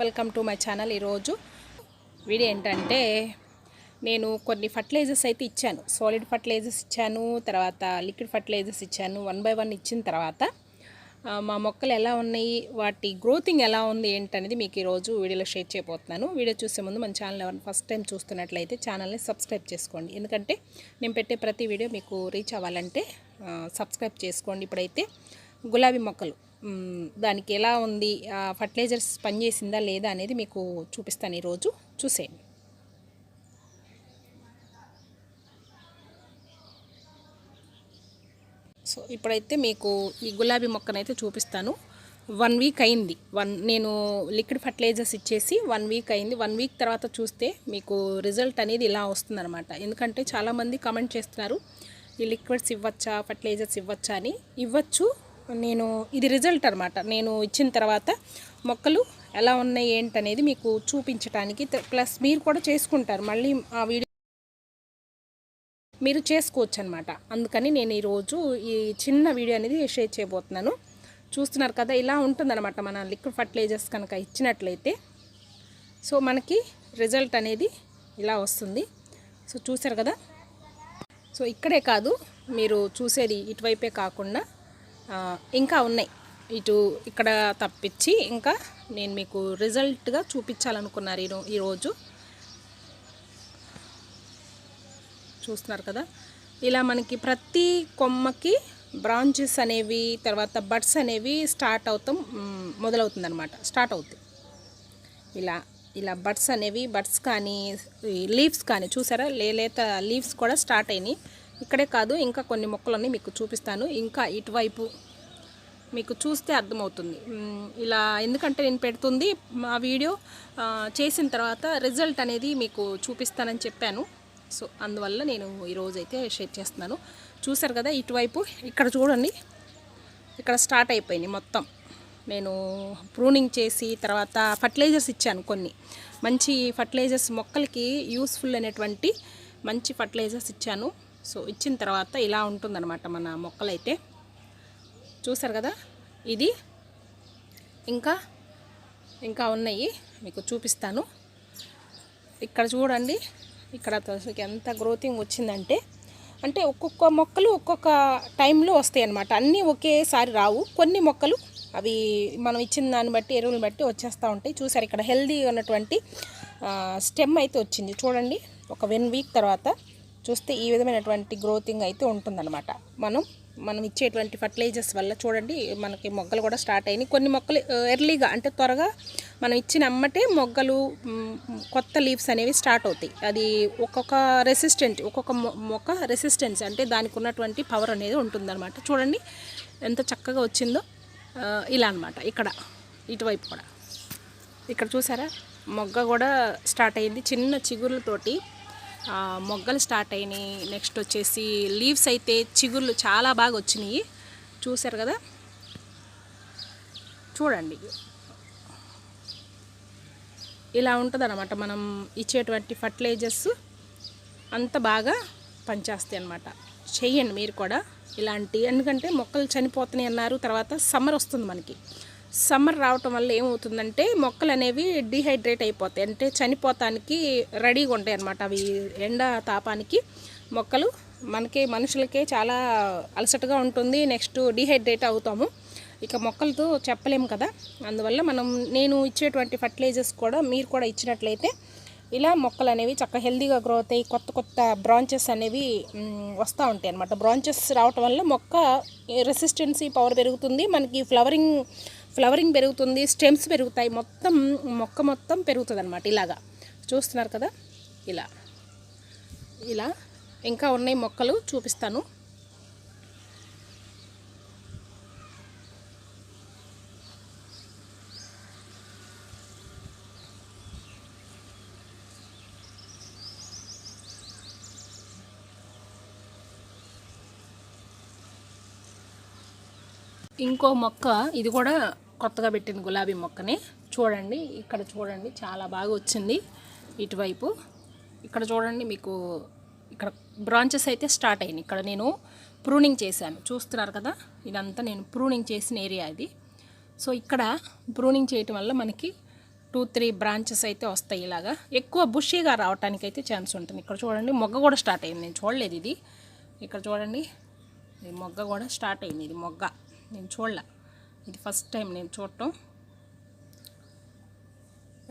Welcome to my channel ఈరోజు. Video ఏంటంటే నేను కొన్ని ఫర్టిలైజర్స్ అయితే ఇచ్చాను. సాలిడ్ ఫర్టిలైజర్స్ ఇచ్చాను తర్వాత లిక్విడ్ ఫర్టిలైజర్స్ ఇచ్చాను వన్ బై వన్ ఇచ్చిన తర్వాత. మా మొక్కలు ఎలా ఉన్నాయి వాటి గ్రోతింగ్ ఎలా ఉంది ఏంటనేది మీకు ఈరోజు వీడియోలో షేర్ చేయబోతున్నాను. వీడియో చూసే ముందు మన ఛానల్ ఎవరైనా ఫస్ట్ టైం చూస్తున్నట్లయితే ఛానల్ని సబ్స్క్రైబ్ చేసుకోండి. ఎందుకంటే నేను పెట్టే ప్రతి వీడియో మీకు రీచ్ అవ్వాలంటే సబ్స్క్రైబ్ చేసుకోండి ఇప్పుడైతే. గులాబీ మొక్కలు. దానికి ఎలా ఉంది? ఫర్టిలైజర్స్ పనిచేసిందా లేదా అనేది మీకు చూపిస్తాను ఈరోజు. చూసేయండి. సో ఇప్పుడైతే మీకు ఈ గులాబీ మొక్కనైతే చూపిస్తాను. వన్ వీక్ అయింది. వన్ నేను లిక్విడ్ ఫర్టిలైజర్స్ ఇచ్చేసి వన్ వీక్ అయింది. వన్ వీక్ తర్వాత చూస్తే మీకు రిజల్ట్ అనేది ఇలా వస్తుందన్నమాట. ఎందుకంటే చాలామంది కమెంట్ చేస్తున్నారు ఈ లిక్విడ్స్ ఇవ్వచ్చా? ఫర్టిలైజర్స్ ఇవ్వచ్చా? అని. ఇవ్వచ్చు. నేను ఇది రిజల్ట్ అనమాట నేను ఇచ్చిన తర్వాత మొక్కలు ఎలా ఉన్నాయి ఏంటనేది మీకు చూపించడానికి ప్లస్ మీరు కూడా చేసుకుంటారు. మళ్ళీ ఆ వీడియో మీరు చేసుకోవచ్చు అనమాట అందుకని నేను ఈరోజు ఈ చిన్న వీడియో అనేది షేర్ చేయబోతున్నాను. చూస్తున్నారు కదా ఇలా ఉంటుందన్నమాట మన లిక్విడ్ ఫర్టిలైజర్స్ కనుక ఇచ్చినట్లయితే. సో మనకి రిజల్ట్ అనేది ఇలా వస్తుంది. సో చూసారు కదా? సో ఇక్కడే కాదు మీరు చూసేది ఇటువైపే కాకుండా ఇంకా ఉన్నాయి. ఇటు ఇక్కడ తప్పించి ఇంకా నేను మీకు రిజల్ట్గా చూపించాలనుకున్నారు ఈరో ఈరోజు చూస్తున్నారు కదా? ఇలా మనకి ప్రతి కొమ్మకి బ్రాంచెస్ అనేవి తర్వాత బడ్స్ అనేవి స్టార్ట్ అవుతాం మొదలవుతుందనమాట స్టార్ట్ అవుతాయి. ఇలా ఇలా బడ్స్ అనేవి బడ్స్ కానీ లీవ్స్ కానీ చూసారా? లే- లేత లీవ్స్ కూడా స్టార్ట్ అయినాయి. ఇక్కడే కాదు ఇంకా కొన్ని మొక్కలన్నీ మీకు చూపిస్తాను. ఇంకా ఇటువైపు మీకు చూస్తే అర్థమవుతుంది. ఇలా ఎందుకంటే నేను పెడుతుంది మా వీడియో చేసిన తర్వాత రిజల్ట్ అనేది మీకు చూపిస్తానని చెప్పాను. సో అందువల్ల నేను ఈరోజు అయితే షేర్ చేస్తున్నాను. చూసారు కదా ఇటువైపు ఇక్కడ చూడండి. ఇక్కడ స్టార్ట్ అయిపోయినాయి మొత్తం. నేను ప్రూనింగ్ చేసి తర్వాత ఫర్టిలైజర్స్ ఇచ్చాను కొన్ని. మంచి ఫర్టిలైజర్స్ మొక్కలకి యూస్ఫుల్ అనేటువంటి మంచి ఫర్టిలైజర్స్ ఇచ్చాను. సో ఇచ్చిన తర్వాత ఇలా ఉంటుందన్నమాట మన మొక్కలైతే. చూసారు కదా? ఇది ఇంకా ఇంకా ఉన్నాయి. మీకు చూపిస్తాను. ఇక్కడ చూడండి. ఇక్కడ ఎంత గ్రోతింగ్ వచ్చిందంటే అంటే ఒక్కొక్క మొక్కలు ఒక్కొక్క టైంలో వస్తాయి అన్నమాట అన్నీ ఒకేసారి రావు. కొన్ని మొక్కలు అవి మనం ఇచ్చిన దాన్ని బట్టి ఎరువులు బట్టి వచ్చేస్తూ ఉంటాయి. చూసారు ఇక్కడ హెల్దీ ఉన్నటువంటి స్టెమ్ అయితే వచ్చింది. చూడండి. ఒక వన్ వీక్ తర్వాత చూస్తే ఈ విధమైనటువంటి గ్రోతింగ్ అయితే ఉంటుందన్నమాట. మనం మనం ఇచ్చేటువంటి ఫర్టిలైజర్స్ వల్ల చూడండి మనకి మొగ్గలు కూడా స్టార్ట్ అయినాయి. కొన్ని మొక్కలు ఎర్లీగా అంటే త్వరగా మనం ఇచ్చిన అమ్మటే మొగ్గలు కొత్త లీవ్స్ అనేవి స్టార్ట్ అవుతాయి. అది ఒక్కొక్క రెసిస్టెంట్ ఒక్కొక్క మొ- మొక్క రెసిస్టెన్స్ అంటే దానికి ఉన్నటువంటి పవర్ అనేది ఉంటుందన్నమాట. చూడండి ఎంత చక్కగా వచ్చిందో ఇలా అనమాట ఇక్కడ ఇటువైపు కూడా. ఇక్కడ చూసారా? మొగ్గ కూడా స్టార్ట్ అయింది. చిన్న చిగుర్లతోటి మొగ్గలు స్టార్ట్ అయినాయి. నెక్స్ట్ వచ్చేసి లీవ్స్ అయితే చిగుర్లు చాలా బాగా వచ్చినాయి. చూశారు కదా? చూడండి. ఇలా ఉంటుందన్నమాట. మనం ఇచ్చేటువంటి ఫర్టిలైజర్స్ అంత బాగా పనిచేస్తాయి అన్నమాట. చెయ్యండి మీరు కూడా ఇలాంటి. ఎందుకంటే మొక్కలు చనిపోతున్నాయి అన్నారు తర్వాత సమ్మర్ వస్తుంది మనకి. సమ్మర్ రావటం వల్ల ఏమవుతుందంటే మొక్కలు అనేవి డిహైడ్రేట్ అయిపోతాయి. అంటే చనిపోతానికి రెడీగా ఉంటాయి అన్నమాట అవి. ఎండ తాపానికి మొక్కలు మనకి మనుషులకే చాలా అలసటగా ఉంటుంది. నెక్స్ట్ డిహైడ్రేట్ అవుతాము. ఇక మొక్కలతో చెప్పలేము కదా. అందువల్ల మనం నేను ఇచ్చేటువంటి ఫర్టిలైజర్స్ కూడా మీరు కూడా ఇచ్చినట్లయితే ఇలా మొక్కలు అనేవి చక్కగా హెల్దీగా గ్రో అవుతాయి కొత్త కొత్త బ్రాంచెస్ అనేవి వస్తూ ఉంటాయి అన్నమాట. బ్రాంచెస్ రావటం వల్ల మొక్క రెసిస్టెన్సీ పవర్ పెరుగుతుంది. మనకి ఫ్లవరింగ్ ఫ్లవరింగ్ పెరుగుతుంది స్టెమ్స్ పెరుగుతాయి మొత్తం మొక్క మొత్తం పెరుగుతుంది అనమాట ఇలాగా. చూస్తున్నారు కదా? ఇలా. ఇలా. ఇంకా ఉన్నాయి మొక్కలు చూపిస్తాను. ఇంకో మొక్క ఇది కూడా కొత్తగా పెట్టిన గులాబీ మొక్కని చూడండి. ఇక్కడ చూడండి చాలా బాగా వచ్చింది ఇటువైపు. ఇక్కడ చూడండి మీకు ఇక్కడ బ్రాంచెస్ అయితే స్టార్ట్ అయినాయి. ఇక్కడ నేను ప్రూనింగ్ చేశాను. చూస్తున్నారు కదా? ఇదంతా నేను ప్రూనింగ్ చేసిన ఏరియా ఇది. సో ఇక్కడ ప్రూనింగ్ చేయటం వల్ల మనకి టూ త్రీ బ్రాంచెస్ అయితే వస్తాయి ఇలాగా. ఎక్కువ బుషీగా రావడానికి అయితే ఛాన్స్ ఉంటుంది. ఇక్కడ చూడండి మొగ్గ కూడా స్టార్ట్ అయింది. నేను చూడలేదు ఇది. ఇక్కడ చూడండి మొగ్గ కూడా స్టార్ట్ అయింది. ఇది మొగ్గ. నేను చూడలే. ఇది ఫస్ట్ టైం నేను చూడటం.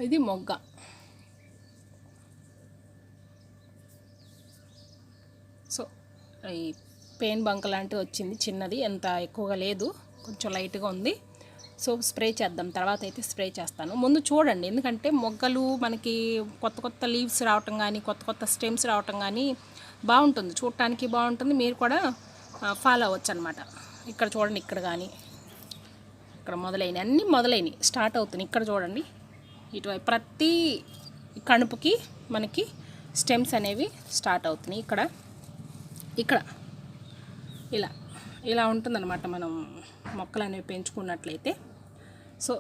ఇది మొగ్గ. సో ఈ పెయిన్ బంక్ లాంటిది వచ్చింది చిన్నది ఎంత ఎక్కువగా లేదు కొంచెం లైట్గా ఉంది. సో స్ప్రే చేద్దాం తర్వాత అయితే స్ప్రే చేస్తాను. ముందు చూడండి ఎందుకంటే మొగ్గలు మనకి కొత్త కొత్త లీవ్స్ రావటం కానీ కొత్త కొత్త స్టెమ్స్ రావటం కానీ బాగుంటుంది. చూడటానికి బాగుంటుంది మీరు కూడా ఫాలో అవ్వచ్చు అనమాట ఇక్కడ చూడండి ఇక్కడ కానీ ఇక్కడ మొదలైనవి అన్నీ మొదలైనవి. స్టార్ట్ అవుతున్నాయి. ఇక్కడ చూడండి. ఇటువైపు ప్రతి కణుపుకి మనకి స్టెమ్స్ అనేవి స్టార్ట్ అవుతున్నాయి. ఇక్కడ ఇక్కడ. ఇలా ఇలా ఉంటుందన్నమాట మనం మొక్కలు అనేవి పెంచుకున్నట్లయితే. సో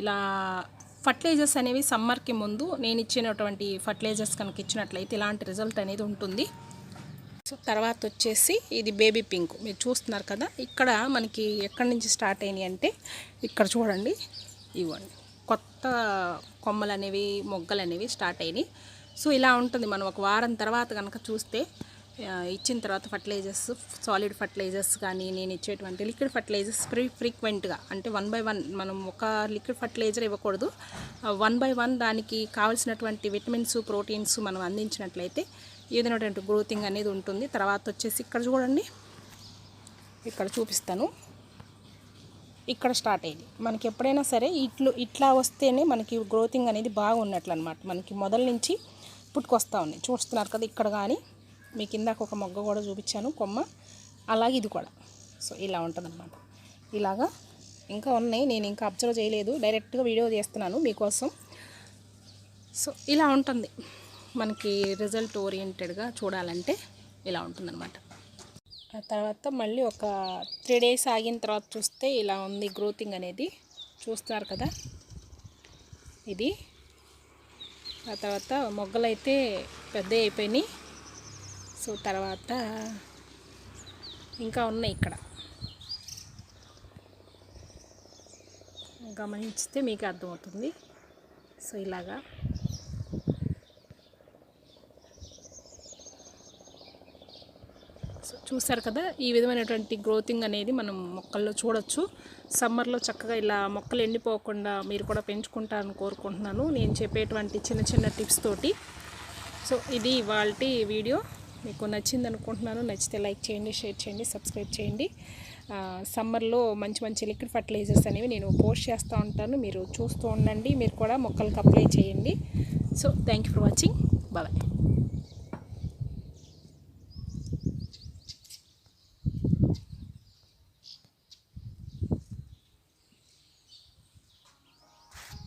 ఇలా ఫర్టిలైజర్స్ అనేవి సమ్మర్కి ముందు నేను ఇచ్చినటువంటి ఫర్టిలైజర్స్ కనుక ఇచ్చినట్లయితే ఇలాంటి రిజల్ట్ అనేది ఉంటుంది. తర్వాత వచ్చేసి ఇది బేబీ పింక్. మీరు చూస్తున్నారు కదా ఇక్కడ మనకి ఎక్కడి నుంచి స్టార్ట్ అయినాయి అంటే ఇక్కడ చూడండి ఇవ్వండి. కొత్త కొమ్మలు అనేవి మొగ్గలు అనేవి స్టార్ట్ అయినాయి. సో ఇలా ఉంటుంది. మనం ఒక వారం తర్వాత కనుక చూస్తే ఇచ్చిన తర్వాత ఫర్టిలైజర్స్ సాలిడ్ ఫర్టిలైజర్స్ కానీ నేను ఇచ్చేటువంటి లిక్విడ్ ఫర్టిలైజర్స్ ఫ్రీ ఫ్రీక్వెంట్గా అంటే వన్ బై వన్ మనం ఒక లిక్విడ్ ఫర్టిలైజర్ ఇవ్వకూడదు. వన్ బై వన్ దానికి కావాల్సినటువంటి విటమిన్స్ ప్రోటీన్స్ మనం అందించినట్లయితే ఏదైనటువంటి గ్రోతింగ్ అనేది ఉంటుంది. తర్వాత వచ్చేసి ఇక్కడ చూడండి. ఇక్కడ చూపిస్తాను. ఇక్కడ స్టార్ట్ అయ్యింది మనకి ఎప్పుడైనా సరే ఇట్లు ఇట్లా వస్తేనే మనకి గ్రోతింగ్ అనేది బాగున్నట్లు అనమాట మనకి మొదల నుంచి పుట్టుకొస్తా ఉన్నాయి చూస్తున్నారు కదా ఇక్కడ కానీ. మీ ఇందాక ఒక మొగ్గ కూడా చూపించాను కొమ్మ. అలాగే ఇది కూడా. సో ఇలా ఉంటుంది ఇలాగా ఇంకా ఉన్నాయి. నేను ఇంకా అబ్జర్వ్ చేయలేదు. డైరెక్ట్గా వీడియో చేస్తున్నాను మీకోసం. సో ఇలా ఉంటుంది. మనకి రిజల్ట్ ఓరియంటెడ్గా చూడాలంటే ఇలా ఉంటుందన్నమాట. ఆ తర్వాత మళ్ళీ ఒక త్రీ డేస్ ఆగిన తర్వాత చూస్తే ఇలా ఉంది గ్రోతింగ్ అనేది. చూస్తున్నారు కదా? ఇది. ఆ తర్వాత మొగ్గలు అయితే పెద్ద అయిపోయినాయి. సో తర్వాత ఇంకా ఉన్నాయి ఇక్కడ. గమనించితే మీకు అర్థమవుతుంది. సో ఇలాగా. చూశారు చూసారు కదా ఈ విధమైనటువంటి గ్రోతింగ్ అనేది మనం మొక్కల్లో చూడొచ్చు. సమ్మర్లో చక్కగా ఇలా మొక్కలు ఎండిపోకుండా మీరు కూడా పెంచుకుంటారని కోరుకుంటున్నాను. నేను చెప్పేటువంటి చిన్న చిన్న టిప్స్ తోటి. సో ఇది వాళ్ళ వీడియో. మీకు నచ్చింది అనుకుంటున్నాను. నచ్చితే లైక్ చేయండి షేర్ చేయండి సబ్స్క్రైబ్ చేయండి. సమ్మర్లో మంచి మంచి లిక్విడ్ ఫర్టిలైజర్స్ అనేవి నేను పోస్ట్ చేస్తూ ఉంటాను. మీరు చూస్తూ ఉండండి. మీరు కూడా మొక్కలకు అప్లై చేయండి. So thank you for watching bye